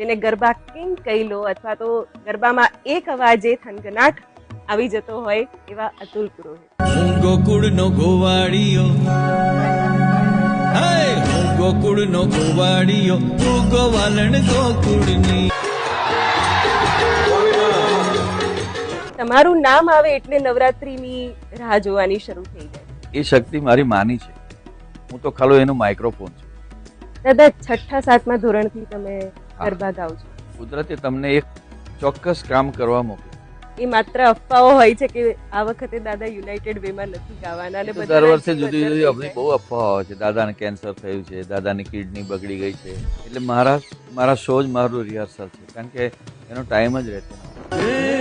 તેને ગરબા કિંગ કહી લો અથવા તો ગરબામાં એક અવાજે થનગનાટ આવી જતો હોય એવા અતુલ પુરોહિત. હું ગોકુળનો ગોવાળીઓ હાય હું ગોકુળનો ગોવાળિયો તું ગોવાલણ ગોકુળની તમારું નામ આવે એટલે નવરાત્રીની રાહ જોવાની શરૂ થઈ જાય. એ શક્તિ મારી માની છે. હું તો ખાલો એનું માઇક્રોફોન છું. દાદા છઠ્ઠા સાતમા ધોરણથી તમે ગરબા છો. કુદરતે તમને એક ચોક્કસ કામ કરવા મોકલ્યું. એ માત્ર અફવાઓ હોય છે કે આ વખતે દાદા યુનાઇટેડ વેમાં નથી ગાવાના અને દર વર્ષે જુદી જુદી આપણી બહુ અફવાઓ હોય છે. દાદાને કેન્સર થયું છે દાદાની કિડની બગડી ગઈ છે. એટલે મારા મારા શો જ મારું રિહર્સલ છે. કારણ કે એનો ટાઈમ જ રહેતો નથી.